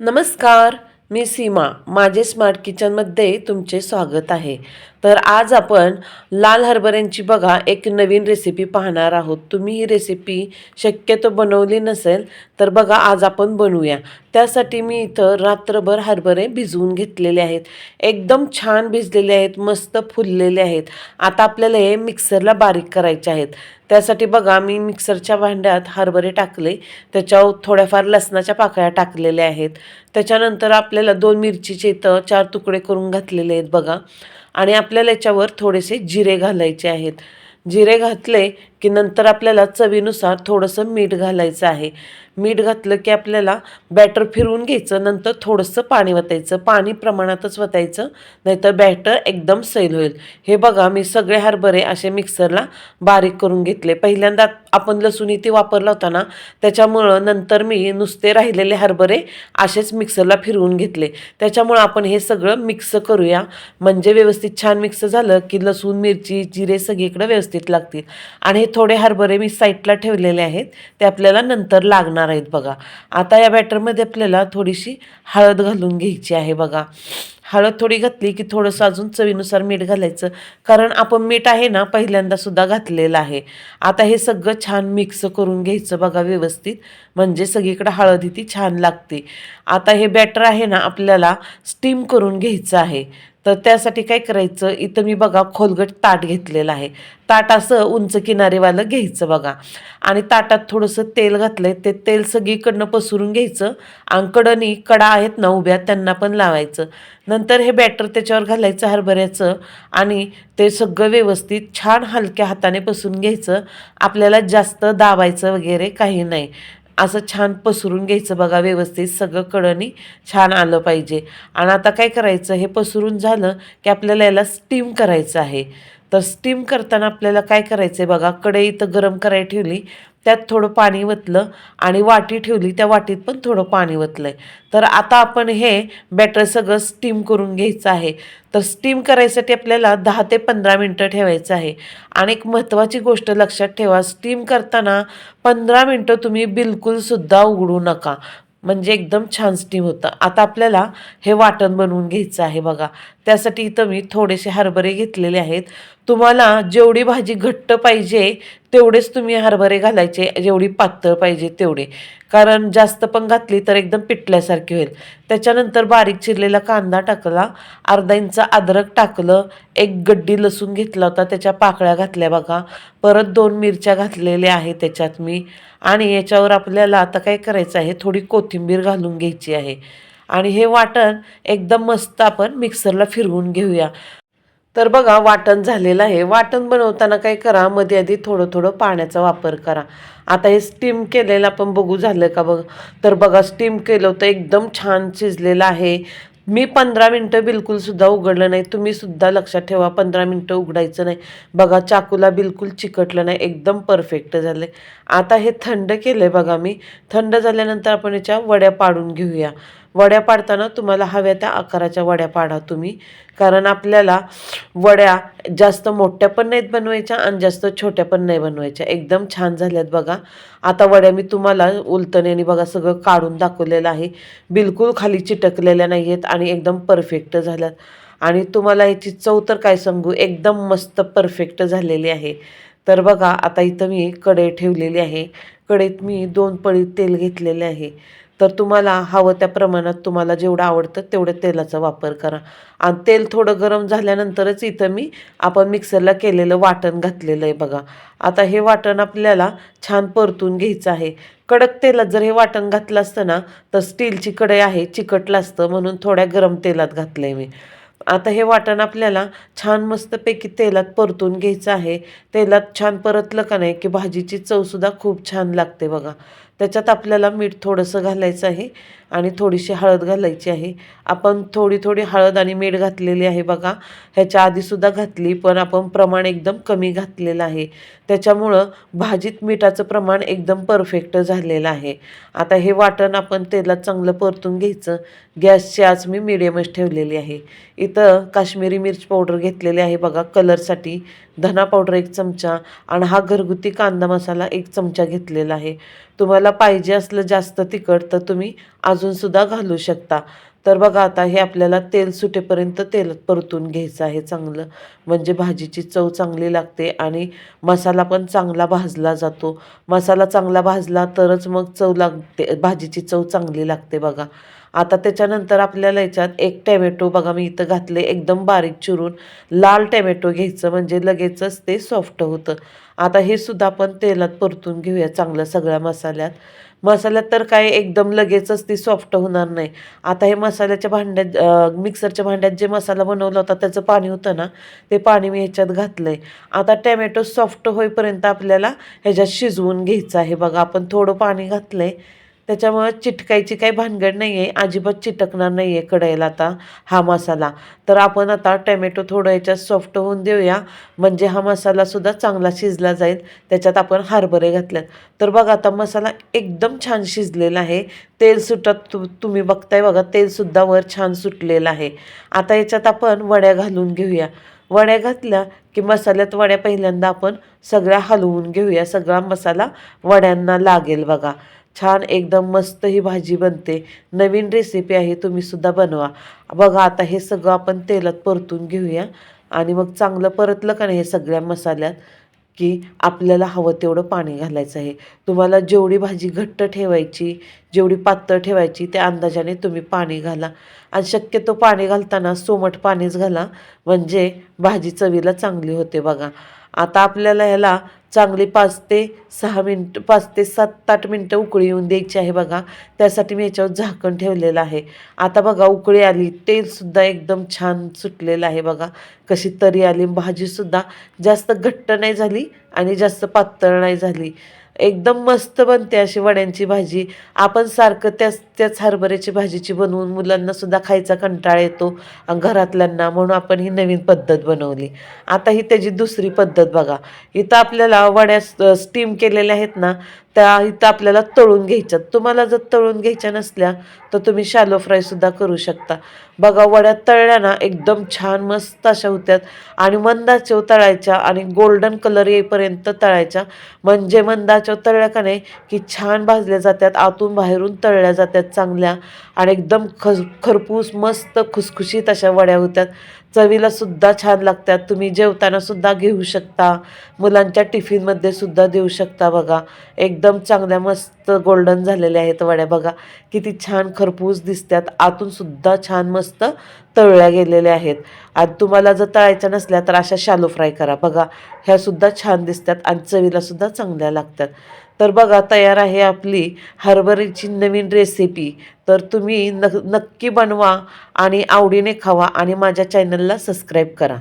नमस्कार मी सीमा. माझे स्मार्ट किचनमध्ये तुमचे स्वागत आहे. तर आज आपण लाल हरभऱ्यांची बघा एक नवीन रेसिपी पाहणार आहोत. तुम्ही ही रेसिपी शक्यतो बनवली नसेल तर बघा आज आपण बनवूया. त्यासाठी मी इथं रात्रभर हरभरे भिजवून घेतलेले आहेत. एकदम छान भिजलेले आहेत मस्त फुललेले आहेत. आता आपल्याला हे मिक्सरला बारीक करायचे आहेत. त्यासाठी बघा मी मिक्सरच्या भांड्यात हरभरे टाकले. त्याच्यावर थोड्याफार लसणाच्या पाकळ्या टाकलेल्या आहेत. त्याच्यानंतर आपल्याला दोन मिरचीचे इथं चार तुकडे करून घातलेले आहेत बघा. आणि आपल्याला याच्यावर थोडेसे जिरे घालायचे आहेत. जिरे घातले की नंतर आपल्याला चवीनुसार थोडंसं मीठ घालायचं आहे. मीठ घातलं की आपल्याला बॅटर फिरवून घ्यायचं नंतर थोडंसं पाणी वतायचं पाणी प्रमाणातच वतायचं नाहीतर बॅटर एकदम सैल होईल. हे बघा मी सगळे हरभरे असे मिक्सरला बारीक करून घेतले. पहिल्यांदा आपण लसूण इथे वापरला होता ना त्याच्यामुळं नंतर मी नुसते राहिलेले हरभरे असेच मिक्सरला फिरवून घेतले. त्याच्यामुळं आपण हे सगळं मिक्स करूया. म्हणजे व्यवस्थित छान मिक्स झालं की लसूण मिरची जिरे सगळीकडे व्यवस्थित लागतील. आणि हे थोडे हरभरे मी साईडला ठेवलेले आहेत. ते आपल्याला नंतर लागणार आहेत बघा. आता या बॅटरमध्ये आपल्याला थोडीशी हळद घालून घ्यायची आहे बघा. हळद थोडी घातली की थोडंसं अजून चवीनुसार मीठ घालायचं. कारण आपण मीठ आहे ना पहिल्यांदा सुद्धा घातलेलं आहे. आता हे सगळं छान मिक्स करून घ्यायचं बघा व्यवस्थित. म्हणजे सगळीकडं हळद ही ती छान लागते. आता हे बॅटर आहे ना आपल्याला स्टीम करून घ्यायचं आहे. तर त्यासाठी काय करायचं? इथं मी बघा खोलगट ताट घेतलेलं आहे. ताट असं उंच किनारेवालं घ्यायचं बघा. आणि ताटात थोडंसं तेल घातलं आहे ते तेल सगळीकडनं पसरून घ्यायचं. आणि कडनी कडा आहेत ना उभ्या त्यांना पण लावायचं. नंतर हे बॅटर त्याच्यावर घालायचं हरभऱ्याचं आणि ते सगळं व्यवस्थित छान हलक्या हाताने पसून घ्यायचं. आपल्याला जास्त दाबायचं वगैरे काही नाही. असं छान पसरून घ्यायचं बघा व्यवस्थित सगळं कडनी छान आलं पाहिजे. आणि आता काय करायचं हे पसरून झालं की आपल्याला याला स्टीम करायचं आहे. तर स्टीम करताना आपल्याला काय करायचं आहे बघा कढई इथं गरम करायला ठेवली त्यात थोडं पाणी वतलं आणि वाटी ठेवली त्या वाटीत पण थोडं पाणी वतलं आहे तर आता आपण हे बॅटर सगळं स्टीम करून घ्यायचं आहे. तर स्टीम करायसाठी आपल्याला दहा ते पंधरा मिनटं ठेवायचं आहे. आणि एक महत्त्वाची गोष्ट लक्षात ठेवा स्टीम करताना पंधरा मिनटं तुम्ही बिलकुलसुद्धा उघडू नका. म्हणजे एकदम छान स्टीम होतं. आता आपल्याला हे वाटण बनवून घ्यायचं आहे बघा. त्यासाठी इथं मी थोडेसे हरभरे घेतलेले आहेत. तुम्हाला जेवढी भाजी घट्ट पाहिजे तेवढेच तुम्ही हरभरे घालायचे. जेवढी पातळ पाहिजे तेवढे. कारण जास्त पण घातली तर एकदम पिटल्यासारखी होईल. त्याच्यानंतर बारीक चिरलेला कांदा टाकला. अर्धा इंच अद्रक टाकलं. एक गड्डी लसूण घेतला होता. त्याच्या पाकळ्या घातल्या बघा. परत दोन मिरच्या घातलेल्या आहेत त्याच्यात मी. आणि याच्यावर आपल्याला आता काय करायचं आहे? थोडी कोथिंबीर घालून घ्यायची आहे. आणि हे वाटण एकदम मस्त आपण मिक्सरला फिरवून घेऊया. तर बघा वाटण झालेलं आहे. वाटण बनवताना काय करा मध्ये आधी थोडं थोडं पाण्याचा वापर करा. आता हे स्टीम केलेलं आपण बघू झालं का बघ. तर बघा स्टीम केलं होतं एकदम छान शिजलेलं आहे. मी पंधरा मिनटं बिलकुलसुद्धा उघडलं नाही. तुम्ही सुद्धा लक्षात ठेवा पंधरा मिनटं उघडायचं नाही. बघा चाकूला बिलकुल चिकटलं नाही. एकदम परफेक्ट झालं आता हे थंड केलं आहे बघा मी. थंड झाल्यानंतर आपण याच्या वड्या पाडून घेऊया. वड्या पाडताना तुम्हाला हव्या त्या आकाराच्या वड्या पाडा तुम्ही. कारण आपल्याला वड्या जास्त मोठ्या पण नाहीत बनवायच्या आणि जास्त छोट्या पण नाही बनवायच्या. एकदम छान झाल्यात बघा. आता वड्या मी तुम्हाला उलतण्याने बघा सगळं काढून दाखवलेलं आहे. बिलकुल खाली चिटकलेल्या नाही आहेत आणि एकदम परफेक्ट झाल्यात. आणि तुम्हाला याची चव तर काय सांगू? एकदम मस्त परफेक्ट झालेली आहे. तर बघा आता इथं मी कढई ठेवलेली आहे. कढईत मी दोन पळी तेल घेतलेले आहे. तर तुम्हाला हवं त्या प्रमाणात तुम्हाला जेवढं आवडतं तेवढं तेलाचा वापर करा. आणि तेल थोडं गरम झाल्यानंतरच इथं मी आपण मिक्सरला केलेलं वाटण घातलेलं आहे बघा. आता हे वाटण आपल्याला छान परतून घ्यायचं आहे. कडक तेलात जर हे वाटण घातलं असतं ना तर स्टीलची कढई आहे चिकटलं असतं म्हणून थोड्या गरम तेलात घातलं आहे मी. आता हे वाटण आपल्याला छान मस्तपैकी तेलात परतून घ्यायचं आहे. तेलात छान परतलं का नाही की भाजीची चवसुद्धा खूप छान लागते बघा. त्याच्यात आपल्याला मीठ थोडंसं घालायचं आहे आणि थोडीशी हळद घालायची आहे. आपण थोडी थोडी हळद आणि मीठ घातलेली आहे बघा. ह्याच्या आधीसुद्धा घातली पण आपण प्रमाण एकदम कमी घातलेलं आहे. त्याच्यामुळं भाजीत मिठाचं प्रमाण एकदम परफेक्ट झालेलं आहे. आता हे वाटण आपण तेलात चांगलं परतून घ्यायचं. गॅसची आज मी मिडियमच ठेवलेली आहे. इथं काश्मीरी मिर्च पावडर घेतलेली आहे बघा कलरसाठी. धना पावडर एक चमचा आणि हा घरगुती कांदा मसाला एक चमचा घेतलेला आहे. तुम्हाला पाहिजे असलं जास्त तिखट तर तुम्ही अजूनसुद्धा घालू शकता. तर बघा आता हे आपल्याला तेल सुटेपर्यंत तेल परतून घ्यायचं आहे चांगलं. म्हणजे भाजीची चव चांगली लागते आणि मसाला पण चांगला भाजला जातो. मसाला चांगला भाजला तरच मग चव लागते भाजीची चव चांगली लागते बघा. आता त्याच्यानंतर आपल्याला याच्यात एक टॅमॅटो बघा मी इथं घातले एकदम बारीक चिरून. लाल टॅमॅटो घ्यायचं म्हणजे लगेचच ते सॉफ्ट होतं. आता हे सुद्धा आपण तेलात परतून घेऊया चांगलं सगळ्या मसाल्यात. मसाल्यात तर काय एकदम लगेचच ती सॉफ्ट होणार नाही. आता हे मसाल्याच्या भांड्यात मिक्सरच्या भांड्यात जे मसाला बनवला होता त्याचं पाणी होतं ना ते पाणी मी ह्याच्यात घातलं आहे आता टॅमॅटो सॉफ्ट होईपर्यंत आपल्याला ह्याच्यात शिजवून घ्यायचं आहे. बघा आपण थोडं पाणी घातलं आहे त्याच्यामुळं चिटकायची काही भानगड नाही आहे अजिबात चिटकणार नाही आहे कढईला आता हा मसाला. तर आपण आता टमॅटो थोडं याच्यात सॉफ्ट होऊन देऊया. म्हणजे हा मसालासुद्धा चांगला शिजला जाईल. त्याच्यात आपण हरभरे घातल्यात तर बघा आता मसाला एकदम छान शिजलेला आहे. तेल सुटत तु तुम्ही बघताय बघा तेलसुद्धा वर छान सुटलेलं आहे. आता याच्यात आपण वड्या घालून घेऊया. वड्या घातल्या की मसाल्यात वड्या पहिल्यांदा आपण सगळ्या हलवून घेऊया. सगळा मसाला वड्यांना लागेल बघा. छान एकदम मस्त ही भाजी बनते. नवीन रेसिपी आहे तुम्हीसुद्धा बनवा. बघा आता हे सगळं आपण तेलात परतून घेऊया. आणि मग चांगलं परतलं का नाही हे सगळ्या मसाल्यात की आपल्याला हवं तेवढं पाणी घालायचं आहे. तुम्हाला जेवढी भाजी घट्ट ठेवायची जेवढी पातळ ठेवायची त्या अंदाजाने तुम्ही पाणी घाला. आणि शक्यतो पाणी घालताना सोमट पाणीच घाला. म्हणजे भाजी चवीला चांगली होते बघा. आता आपल्याला ह्याला चांगली पाच ते सहा मिनटं पाच ते सात आठ मिनटं उकळी येऊन द्यायची आहे बघा. त्यासाठी मी याच्यावर झाकण ठेवलेलं आहे. आता बघा उकळी आली तेलसुद्धा एकदम छान सुटलेलं आहे बघा. कशी तरी आली भाजीसुद्धा जास्त घट्ट नाही झाली आणि जास्त पातळ नाही झाली. एकदम मस्त बनते अशी वड्यांची भाजी. आपण सारखं त्याच त्याच हरभऱ्याची भाजीची बनवून मुलांना सुद्धा खायचा कंटाळा येतो घरातल्यांना म्हणून आपण ही नवीन पद्धत बनवली. आता ही त्याची दुसरी पद्धत बघा. इथं आपल्याला वड्या स्टीम केलेल्या आहेत ना त्या इथं आपल्याला तळून घ्यायच्यात. तुम्हाला जर तळून घ्यायच्या नसल्या तर तुम्ही शॅलो फ्रायसुद्धा करू शकता. बघा वड्या तळल्या ना एकदम छान मस्त अशा होत्यात. आणि मंदाचेव तळायच्या आणि गोल्डन कलर येईपर्यंत तळायच्या. म्हणजे मंदाचेव तळल्या का नाही की छान भाजल्या जातात आतून बाहेरून तळल्या जातात चांगल्या. आणि एकदम खस खरपूस मस्त खुसखुशीत अशा वड्या होत्यात. चवीला सुद्धा छान लागतात. तुम्ही जेवताना सुद्धा घेऊ शकता. मुलांच्या टिफिनमध्ये सुद्धा देऊ शकता बघा. एकदम चांगल्या मस्त गोल्डन झालेल्या आहेत वड्या. बघा किती छान खरपूस दिसतात. आतून सुद्धा छान मस्त तळल्या गेलेल्या आहेत. आणि तुम्हाला जर तळायच्या नसल्या तर अशा शालो फ्राय करा. बघा ह्या सुद्धा छान दिसतात आणि चवीला सुद्धा चांगल्या लागतात. तर बघा तयार आहे आपली हरभऱ्याची नवीन रेसिपी तर तुम्ही न नक्की बनवा आणि आवडीने खावा आणि माझ्या चॅनलला सबस्क्राईब करा.